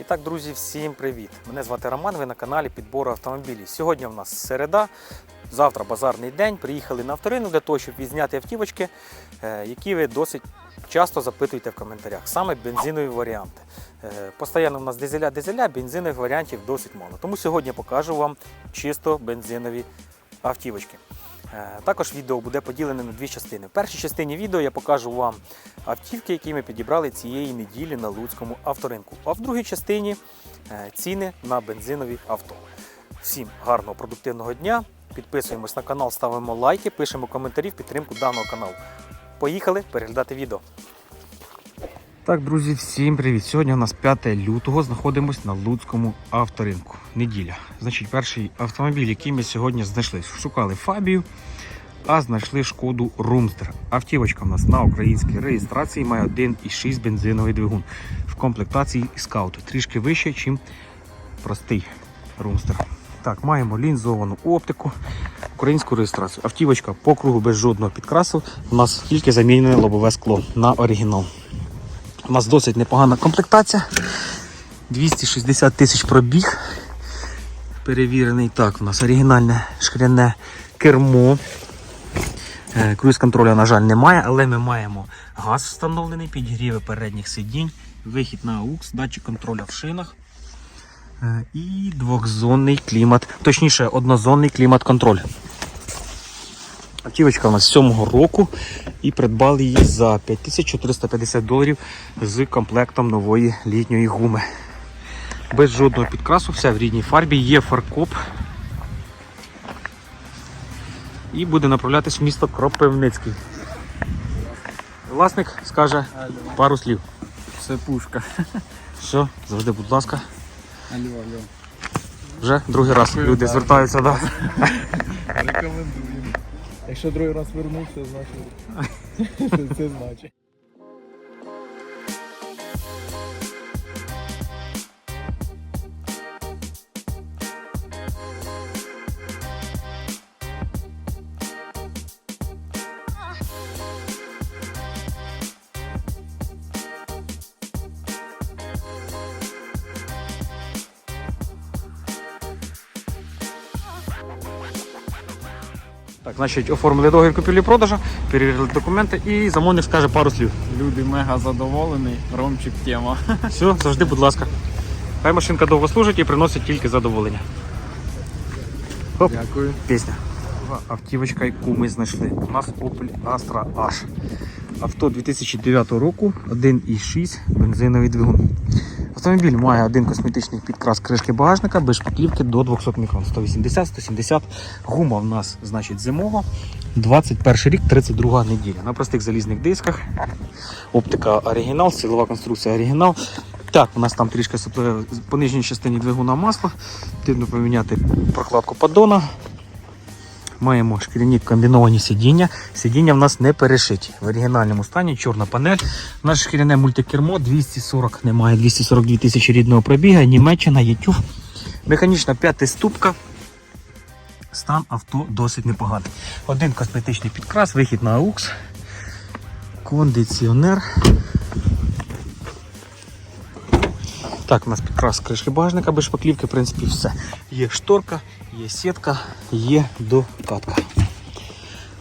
І так, друзі, всім привіт! Мене звати Роман, ви на каналі Підбору автомобілів. Сьогодні в нас середа, завтра базарний день. Приїхали на авторинок для того, щоб відзняти автівочки, е, які ви досить часто запитуєте в коментарях. Саме бензинові варіанти. Е, Постоянно в нас дизеля, дизеля, бензинових варіантів досить мало. Тому сьогодні покажу вам чисто бензинові автівочки. Е, Також відео буде поділене на дві частини. В першій частині відео я покажу вам автівки, які ми підібрали цієї неділі на Луцькому авторинку. А в другій частині е, ціни на бензинові авто. Всім гарного продуктивного дня. Підписуємось на канал, ставимо лайки, пишемо коментарі в підтримку даного каналу. Поїхали переглядати відео. Так, друзі, всім привіт! Сьогодні у нас 5 лютого знаходимося на Луцькому авторинку. Неділя. Значить, перший автомобіль, який ми сьогодні знайшли. Шукали Фабію, а знайшли шкоду Румстер. Автівочка в нас на українській реєстрації має 1,6 бензиновий двигун в комплектації скаут. Трішки вище, ніж простий Румстер. Так, маємо лінзовану оптику, українську реєстрацію. Автівочка по кругу без жодного підкрасу. У нас тільки замінене лобове скло на оригінал. У нас досить непогана комплектація. 260 тисяч пробіг. Перевірений. Так, у нас оригінальне шкіряне кермо. Е, Круїз контроля, на жаль, немає, але ми маємо газ встановлений, підігріви передніх сидінь, вихід на AUX, датчик контроля в шинах. Е, І двохзонний клімат, точніше, однозонний клімат-контроль. Автівочка у нас 7-го року і придбали її за 5450 доларів з комплектом нової літньої гуми. Без жодного підкрасу, все в рідній фарбі, є фаркоп. І буде направлятись в місто Кропивницький. Власник скаже пару слів. Це пушка. Все, завжди, будь ласка. Алло, алло. Вже другий раз люди звертаються. Да. Рекомендуємо. Якщо другий раз вернувся, значить це, це значить. Так, значить, оформили договір купівлі-продажу, перевірили документи і замовник скаже пару слів. Люди мега задоволені. Ромчик тема. Все, завжди, будь ласка. Хай машинка довго служить і приносить тільки задоволення. Хоп, Дякую. пісня. Автівочка, яку ми знайшли. У нас Opel Astra H. Авто 2009 року, 1,6 бензиновий двигун. Автомобіль має один косметичний підкрас кришки багажника без шпаклівки до 200 мікрон. 180-170. Гума в нас, значить, зимова. 21 рік, 32 неділя. На простих залізних дисках. Оптика оригінал, силова конструкція оригінал. Так, у нас там трішки по нижній частині двигуна масло. Потрібно поміняти прокладку поддона. Маємо шкіряні комбіновані сидіння. Сидіння в нас не перешиті. В оригінальному стані чорна панель. Наше шкіряне мультикермо 240 немає, 242 тисячі рідного пробіга, Німеччина, YouTube. Механічна п'ятиступка. Стан авто досить непоганий. Один косметичний підкрас, вихід на AUX, кондиціонер. Так, у нас підкрас кришки багажника без шпаклівки, в принципі, все. Є шторка, є сітка, є докатка.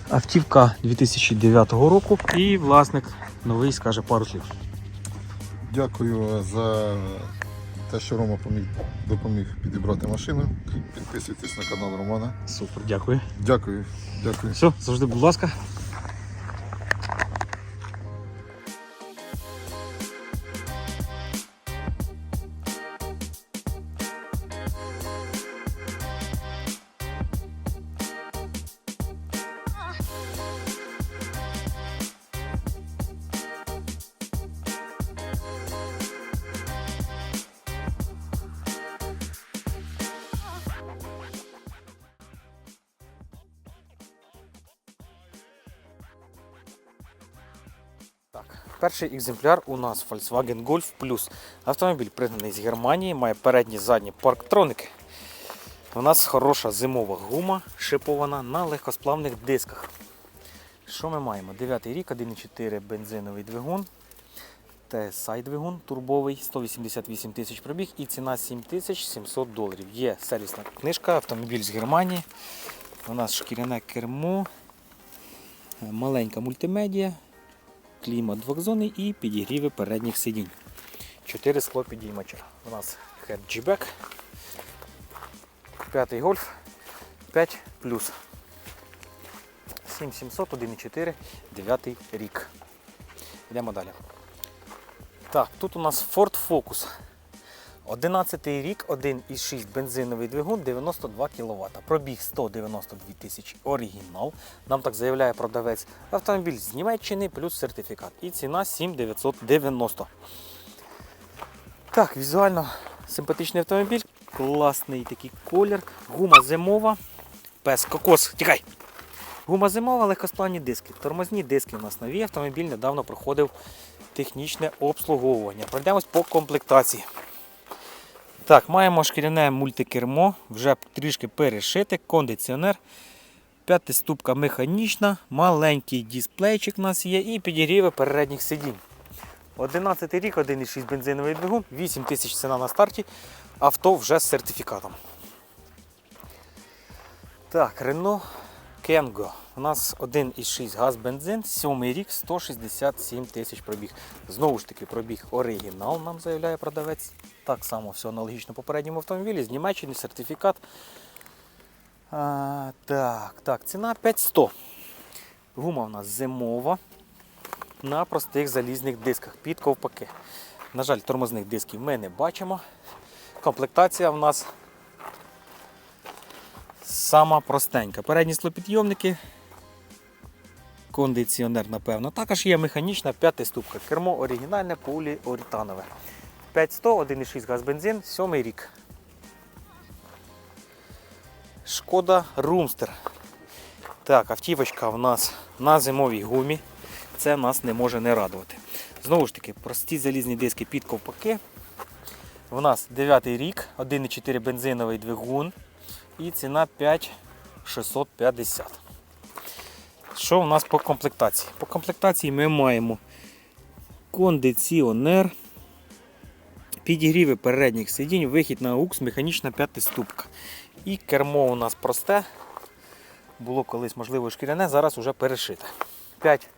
Автівка 2009 року і власник новий скаже пару слів. Дякую за те, що Рома поміг, допоміг підібрати машину. Підписуйтесь на канал Романа. Супер, дякую. Дякую, дякую. Все, завжди, будь ласка. Так, перший екземпляр у нас Volkswagen Golf Plus. Автомобіль пригнаний з Германії, має передні задні парктроники. У нас хороша зимова гума, шипована на легкосплавних дисках. Що ми маємо? 9 рік, 1,4 бензиновий двигун. TSI двигун турбовий, 188 тисяч пробіг і ціна 7700 доларів. Є сервісна книжка, автомобіль з Германії. У нас шкіряне кермо, маленька мультимедіа, клімат двохзонний і підігріви передніх сидінь. Чотири скло підіймача. У нас хеджбек. П'ятий гольф 5 плюс. 7700, 1,4, 9 рік. Йдемо далі. Так, тут у нас Ford Focus. 11 рік, 1,6 бензиновий двигун, 92 кВт. Пробіг 192 тисячі оригінал. Нам так заявляє продавець. Автомобіль з Німеччини плюс сертифікат. І ціна 7990. Так, візуально симпатичний автомобіль, класний такий колір, гума зимова, пес кокос, тікай! Гума зимова, легкосплавні диски. Тормозні диски у нас нові. Автомобіль недавно проходив технічне обслуговування. Пройдемось по комплектації. Так, маємо шкіряне мультикермо, вже трішки перешите, кондиціонер, п'ятиступка механічна, маленький дисплейчик у нас є і підігріви передніх сидінь. 11 рік, 1,6 бензиновий двигун, 8 тисяч ціна на старті, авто вже з сертифікатом. Так, Renault Kengo. У нас 1,6 газ бензин, 7 рік, 167 тисяч пробіг. Знову ж таки, пробіг оригінал, нам заявляє продавець. Так само все аналогічно попередньому автомобілі, з Німеччини сертифікат. А, так, так, ціна 5100. Гума у нас зимова на простих залізних дисках під ковпаки. На жаль, тормозних дисків ми не бачимо. Комплектація в нас сама простенька. Передні склопідйомники, кондиціонер, напевно. Також є механічна п'ятиступка. Кермо оригінальне поліуретанове. 5100, 1,6 газ бензин, 7 рік. Шкода Румстер. Так, автівочка в нас на зимовій гумі. Це нас не може не радувати. Знову ж таки, прості залізні диски під ковпаки. У нас 9 рік, 1,4 бензиновий двигун і ціна 5650. Що у нас по комплектації? По комплектації ми маємо кондиціонер, підігріви передніх сидінь, вихід на AUX, механічна п'ятиступка. І кермо у нас просте. Було колись, можливо, шкіряне, зараз уже перешите. 5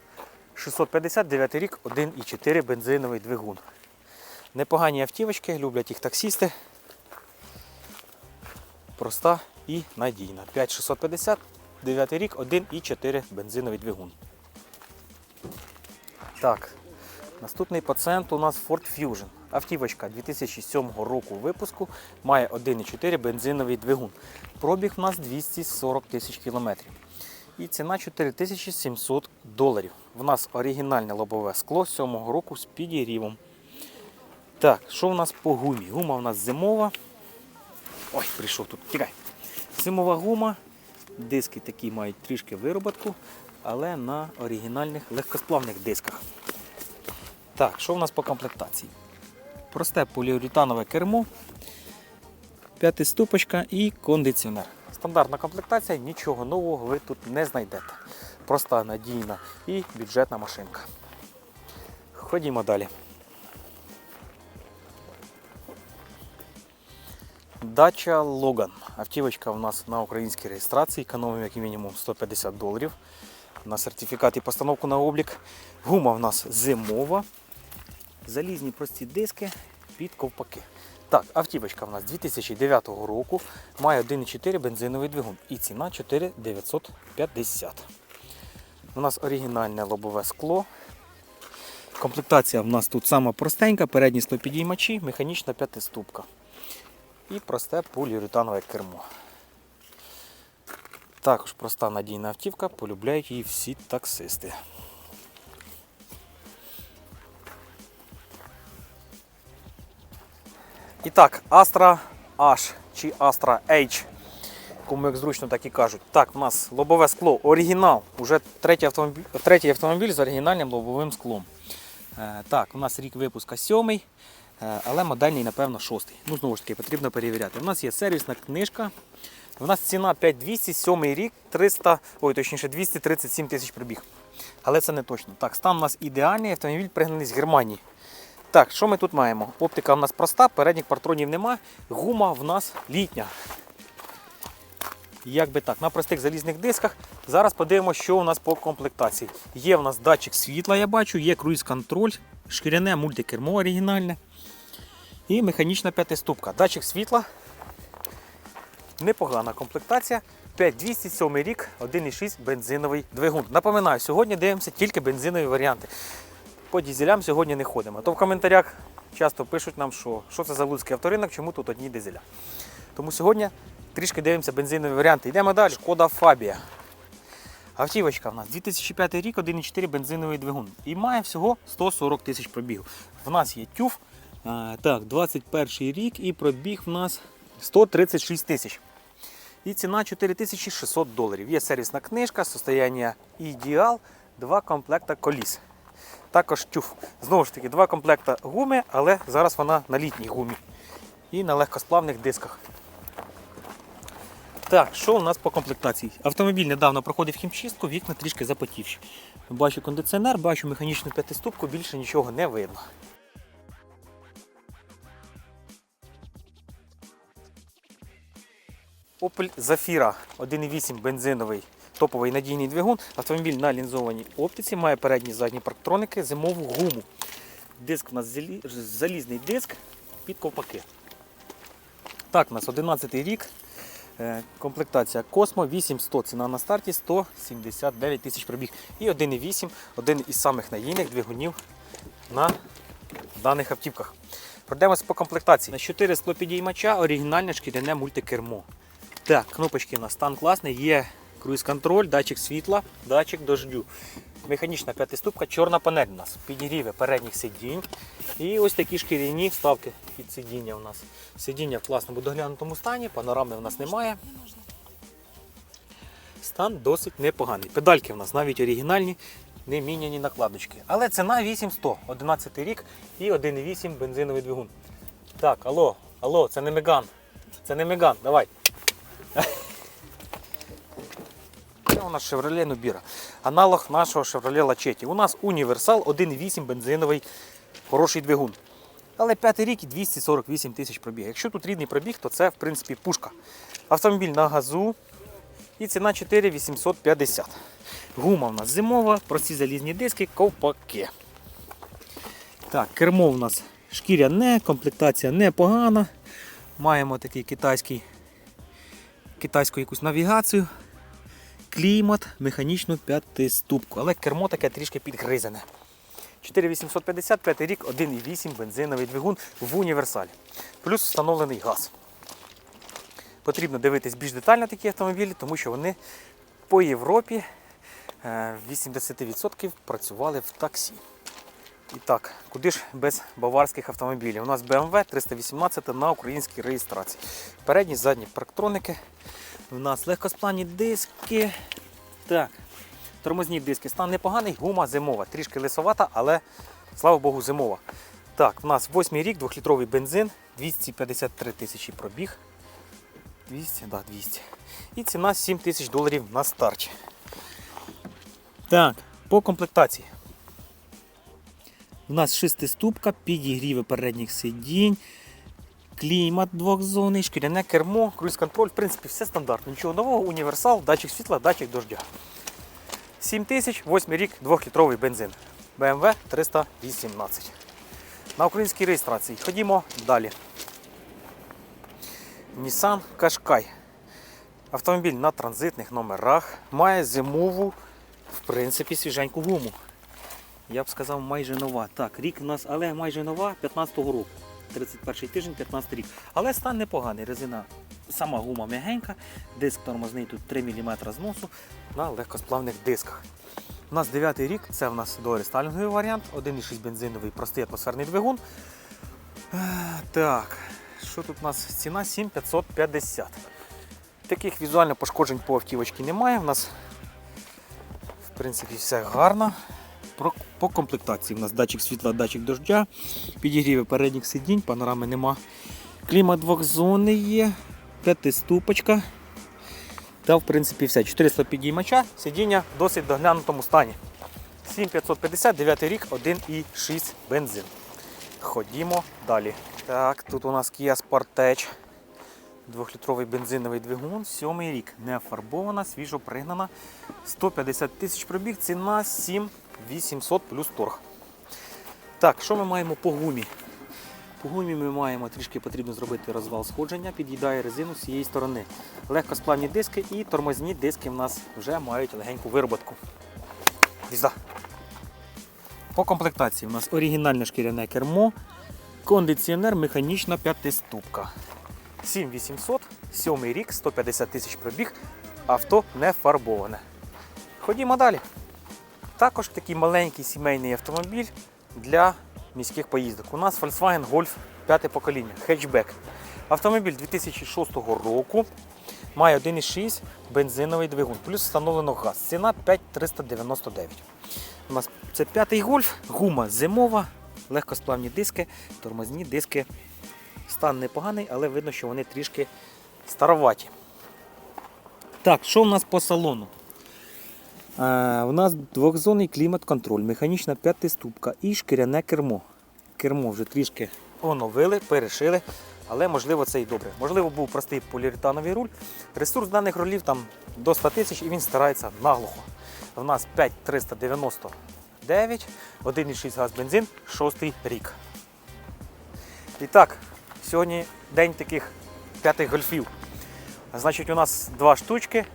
659 рік, 1,4 бензиновий двигун. Непогані автівочки, люблять їх таксісти. Проста і надійна. 5650, 9 рік, 1,4 бензиновий двигун. Так, наступний пацієнт у нас Ford Fusion. Автівочка 2007 року випуску має 1,4 бензиновий двигун. Пробіг у нас 240 тисяч кілометрів. І ціна 4700 доларів. В нас оригінальне лобове скло 7 року з підігрівом. Так, що в нас по гумі? Гума у нас зимова. Ой, прийшов тут. Тікай. Зимова гума. Диски такі мають трішки вироботку, але на оригінальних легкосплавних дисках. Так, що в нас по комплектації? Просте поліуретанове кермо, п'ятиступочка і кондиціонер. Стандартна комплектація, нічого нового ви тут не знайдете. Проста, надійна і бюджетна машинка. Ходімо далі. Дача Логан. Автівочка у нас на українській реєстрації, економимо як мінімум 150 доларів. На сертифікат і постановку на облік. Гума в нас зимова. Залізні прості диски під ковпаки. Так, автівочка в нас 2009 року, має 1,4 бензиновий двигун і ціна 4950. У нас оригінальне лобове скло. Комплектація в нас тут сама простенька, передні склопідіймачі, механічна п'ятиступка. І просте поліуретанове кермо. Також проста надійна автівка, полюбляють її всі таксисти. І так, Astra H чи Astra H, кому як зручно так і кажуть. Так, у нас лобове скло, оригінал, уже третій автомобіль, третій автомобіль з оригінальним лобовим склом. Е, так, у нас рік випуска сьомий, е, але модельний, напевно, шостий. Ну, знову ж таки, потрібно перевіряти. У нас є сервісна книжка. У нас ціна 5200, сьомий рік, 300, ой, точніше 237 тисяч пробіг. Але це не точно. Так, стан у нас ідеальний, автомобіль пригнаний з Германії. Так, що ми тут маємо? Оптика в нас проста, передніх партронів нема, гума в нас літня. Як би так, на простих залізних дисках. Зараз подивимося, що у нас по комплектації. Є в нас датчик світла, я бачу, є круїз-контроль, шкіряне мультикермо оригінальне і механічна п'ятиступка. Датчик світла. Непогана комплектація. 5207 рік, 1,6 бензиновий двигун. Напоминаю, сьогодні дивимося тільки бензинові варіанти. По дізелям сьогодні не ходимо. То в коментарях часто пишуть нам, що, що це за луцький авторинок, чому тут одні дизеля. Тому сьогодні трішки дивимося бензинові варіанти. Йдемо далі. Шкода Фабія. Автівочка в нас 2005 рік, 1,4 бензиновий двигун. І має всього 140 тисяч пробігів. В нас є тюф. Так, 21 рік і пробіг в нас 136 тисяч. І ціна 4600 доларів. Є сервісна книжка, состояння ідеал, два комплекта коліс. Також тюф. Знову ж таки, два комплекта гуми, але зараз вона на літній гумі. І на легкосплавних дисках. Так, що у нас по комплектації? Автомобіль недавно проходив хімчистку, вікна трішки запотівші. Бачу кондиціонер, бачу механічну п'ятиступку, більше нічого не видно. Opel Zafira 1.8 бензиновий топовий надійний двигун. Автомобіль на лінзованій оптиці, має передні і задні парктроники, зимову гуму. Диск у нас залізний диск під ковпаки. Так, у нас 11 рік. Е, Комплектація Космо 8100, ціна на старті 179 тисяч пробіг. І 1.8, один із самих надійних двигунів на даних автівках. Пройдемося по комплектації. На 4 склопідіймача оригінальне шкіряне мультикермо. Так, кнопочки у нас стан класний, є круїз-контроль, датчик світла, датчик дождю. Механічна п'ятиступка, чорна панель у нас, підігріви передніх сидінь. І ось такі шкіряні вставки під сидіння у нас. Сидіння в класному доглянутому стані, панорами у нас немає. Стан досить непоганий. Педальки у нас навіть оригінальні, не міняні накладочки. Але ціна 8100, 11 рік і 1,8 бензиновий двигун. Так, алло, алло, це не Меган. Це не Меган, давай. Нас Chevrolet Nubira. Аналог нашого Chevrolet Lachetti. У нас універсал 1,8 бензиновий хороший двигун. Але п'ятий рік і 248 тисяч пробіг. Якщо тут рідний пробіг, то це в принципі пушка. Автомобіль на газу і ціна 4850. Гума у нас зимова, прості залізні диски, ковпаки. Так, кермо у нас шкіряне, комплектація непогана. Маємо такий китайський, китайську якусь навігацію, клімат, механічну п'ятиступку. Але кермо таке трішки підгризене. 4850, 5 рік, 1,8 бензиновий двигун в універсалі. Плюс встановлений газ. Потрібно дивитись більш детально такі автомобілі, тому що вони по Європі е, 80% працювали в таксі. І так, куди ж без баварських автомобілів? У нас BMW 318 на українській реєстрації. Передні, задні парктроники. У нас легкосплавні диски. Так, тормозні диски. Стан непоганий, гума зимова. Трішки лисовата, але слава Богу, зимова. Так, у нас 8 рік, 2-літровий бензин, 253 тисячі пробіг. 200, да, 200. І ціна 7 тисяч доларів на старті. Так, по комплектації. У нас шестиступка, підігріви передніх сидінь, клімат двохзонний, шкіряне кермо, круїз-контроль. В принципі, все стандартно. Нічого нового, універсал, датчик світла, датчик дождя. 7 8 рік, 2-літровий бензин. BMW 318. На українській реєстрації. Ходімо далі. Nissan Qashqai. Автомобіль на транзитних номерах має зимову, в принципі, свіженьку гуму. Я б сказав, майже нова. Так, рік у нас, але майже нова 15-го року. 31 тиждень, 15 рік. Але стан непоганий. Резина, сама гума м'ягенька, диск тормозний тут 3 мм зносу на легкосплавних дисках. У нас 9 рік, це в нас дорестайлінговий варіант, 1,6 бензиновий простий атмосферний двигун. Так, що тут у нас ціна 7550. Таких візуально пошкоджень по автівочці немає. У нас в принципі все гарно. По комплектації у нас датчик світла, датчик дождя, підігріви передніх сидінь, панорами нема. Клімат двохзонний є, п'ятиступочка. Та в принципі все. 400 підіймача, сидіння в досить доглянутому стані. 7550, 9 рік, 1,6 бензин. Ходімо далі. Так, тут у нас Kia Sportage. Двохлітровий бензиновий двигун, сьомий рік. Не фарбована, свіжо пригнана. 150 тисяч пробіг, ціна 7800 плюс торг. Так, що ми маємо по гумі? По гумі ми маємо трішки потрібно зробити розвал сходження, під'їдає резину з цієї сторони. Легкосплавні диски і тормозні диски в нас вже мають легеньку вироботку. Візда. По комплектації у нас оригінальне шкіряне кермо, кондиціонер, механічна п'ятиступка. 7800, 7 рік, 150 тисяч пробіг, авто не фарбоване. Ходімо далі. Також такий маленький сімейний автомобіль для міських поїздок. У нас Volkswagen Golf 5 покоління, хетчбек. Автомобіль 2006 року має 1,6 бензиновий двигун, плюс встановлено газ. Ціна 5399. У нас це п'ятий гольф, гума зимова, легкосплавні диски, тормозні диски. Стан непоганий, але видно, що вони трішки староваті. Так, що в нас по салону? У нас двохзонний клімат-контроль, механічна п'ятиступка і шкіряне кермо. Кермо вже трішки оновили, перешили, але можливо це і добре. Можливо, був простий поліуретановий руль. Ресурс даних рулів там до 100 тисяч і він старається наглухо. У нас 5399, 1,6 газ бензин, 6 рік. І так, сьогодні день таких п'ятих гольфів. Значить, у нас два штучки.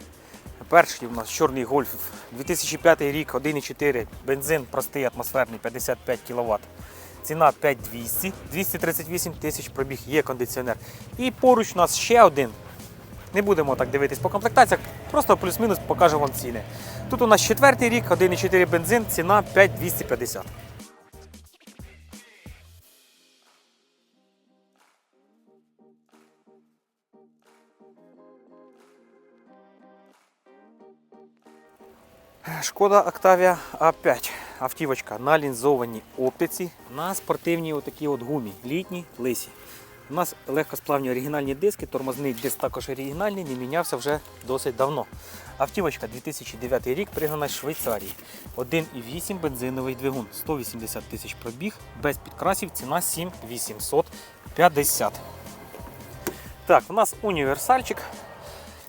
Перший у нас чорний гольф 2005 рік, 1,4 бензин, простий атмосферний 55 кВт. Ціна 5200, 238 тисяч пробіг, є кондиціонер. І поруч у нас ще один. Не будемо так дивитись по комплектаціях, просто плюс-мінус покажу вам ціни. Тут у нас четвертий рік, 1,4 бензин, ціна 5250. Шкода Octavia A5. Автівочка на лінзованій оптиці на спортивній отакій от гумі. Літній лисі. У нас легкосплавні оригінальні диски, тормозний диск також оригінальний, не мінявся вже досить давно. Автівочка 2009 рік пригнана з Швейцарії. 1,8 бензиновий двигун, 180 тисяч пробіг, без підкрасів, ціна 7850. Так, у нас універсальчик.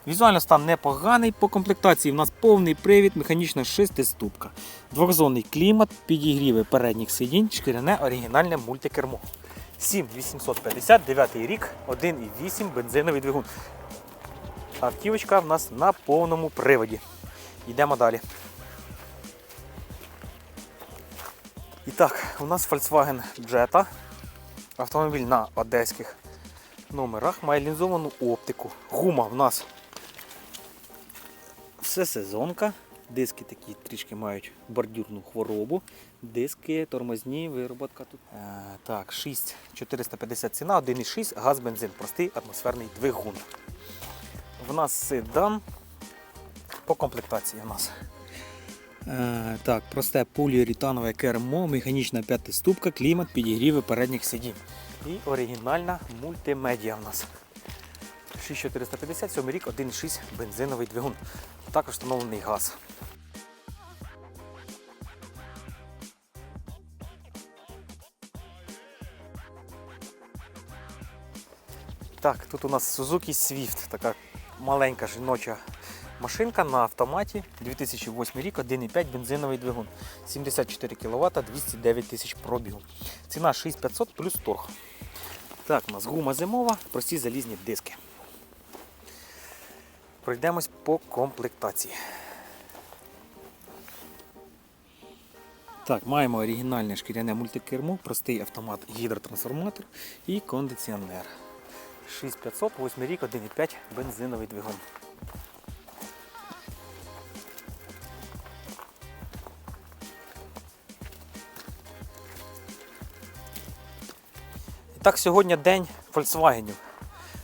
Візуально стан непоганий. По комплектації у нас повний привід, механічна шестиступка. Двохзонний клімат, підігріви передніх сидінь, шкіряне оригінальне мультикермо. 7850, 9 рік, 1,8 бензиновий двигун. Автівочка в нас на повному приводі. Йдемо далі. І так, у нас Volkswagen Jetta. Автомобіль на одеських номерах має лінзовану оптику. Гума в нас все сезонка. Диски такі трішки мають бордюрну хворобу. Диски, тормозні, вироботка тут. Е, так, 6450 ціна, 1,6, газ, бензин, простий атмосферний двигун. В нас седан по комплектації у нас. Е, так, просте поліуретанове кермо, механічна п'ятиступка, клімат, підігріви передніх сидінь. І оригінальна мультимедіа в нас. 6450, 7 рік, 1,6 бензиновий двигун. Також встановлений газ. Так, тут у нас Suzuki Swift, така маленька жіноча машинка на автоматі. 2008 рік, 1,5 бензиновий двигун. 74 кВт, 209 тисяч пробігу. Ціна 6500 плюс торг. Так, у нас гума зимова, прості залізні диски. Пройдемось по комплектації. Так, маємо оригінальне шкіряне мультикермо, простий автомат гідротрансформатор і кондиціонер. 6500, 8 рік, 1,5 бензиновий двигун. Так, сьогодні день Volkswagen.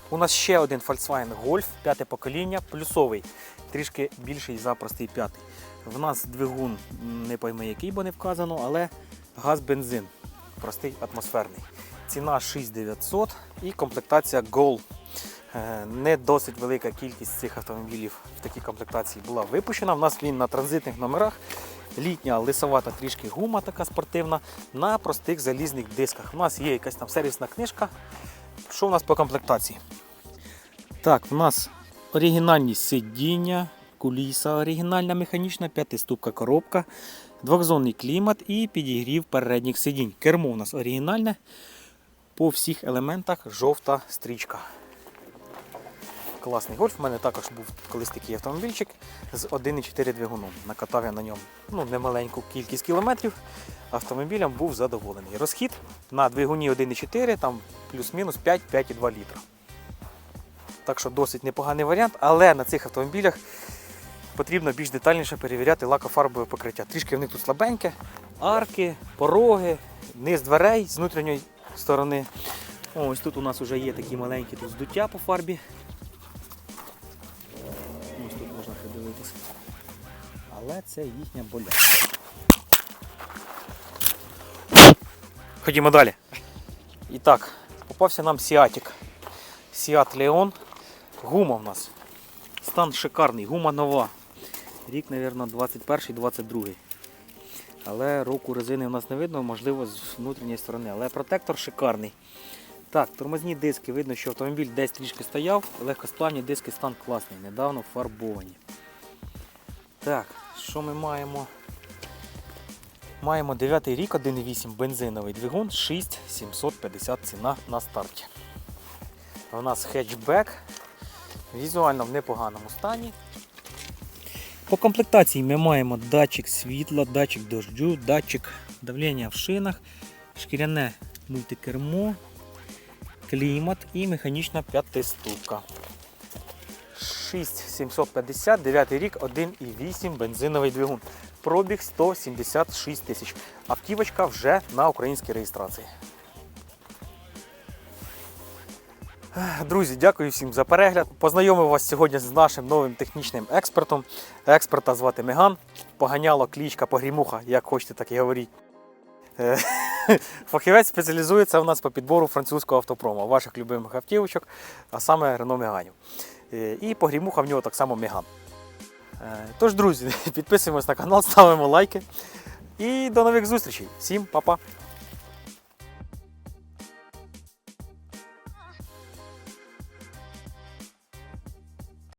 У нас ще один Volkswagen Golf, п'яте покоління, плюсовий, трішки більший за простий п'ятий. В нас двигун не пойми який, бо не вказано, але газ бензин, простий атмосферний. Ціна 6900 і комплектація Gold. Е, Не досить велика кількість цих автомобілів в такій комплектації була випущена. У нас він на транзитних номерах. літня лисовата трішки гума така спортивна на простих залізних дисках. У нас є якась там сервісна книжка. Що у нас по комплектації? Так, у нас оригінальні сидіння, куліса оригінальна механічна, п'ятиступка коробка, двохзонний клімат і підігрів передніх сидінь. Кермо у нас оригінальне. По всіх елементах жовта стрічка. Класний гольф. У мене також був колись такий автомобільчик з 1,4 двигуном. Накатав я на ньому ну, немаленьку кількість кілометрів. Автомобілем був задоволений. Розхід на двигуні 1,4, там плюс-мінус 5-5,2 літра. Так що досить непоганий варіант, але на цих автомобілях потрібно більш детальніше перевіряти лакофарбове покриття. Трішки в них тут слабеньке, арки, пороги, низ дверей з внутрішньої сторони. Ось тут у нас вже є такі маленькі тут здуття по фарбі. Але це їхня болячка. Ходімо далі. І так, попався нам Сіатік. Сіат Леон. Гума в нас. Стан шикарний, гума нова. Рік, мабуть, 21-22. Але року резини в нас не видно, можливо, з внутрішньої сторони. Але протектор шикарний. Так, тормозні диски. Видно, що автомобіль десь трішки стояв. Легкосплавні диски стан класний, недавно фарбовані. Так, що ми маємо? Маємо 9 рік, 1,8 бензиновий двигун, 6750 ціна на старті. У нас хетчбек. Візуально в непоганому стані. По комплектації ми маємо датчик світла, датчик дождю, датчик давлення в шинах, шкіряне мультикермо, клімат і механічна п'ятиступка. 6750, 9 рік, 1,8 бензиновий двигун. Пробіг 176 тисяч. Автівочка вже на українській реєстрації. Друзі, дякую всім за перегляд. Познайомив вас сьогодні з нашим новим технічним експертом. Експерта звати Меган. Поганяло клічка погрімуха, як хочете, так і говоріть. Е, Фахівець спеціалізується у нас по підбору французького автопрому, ваших любимих автівочок, а саме Рено Меганів. Е, І погрімуха в нього так само Меган. Е, Тож, друзі, підписуємось на канал, ставимо лайки. І до нових зустрічей. Всім па-па!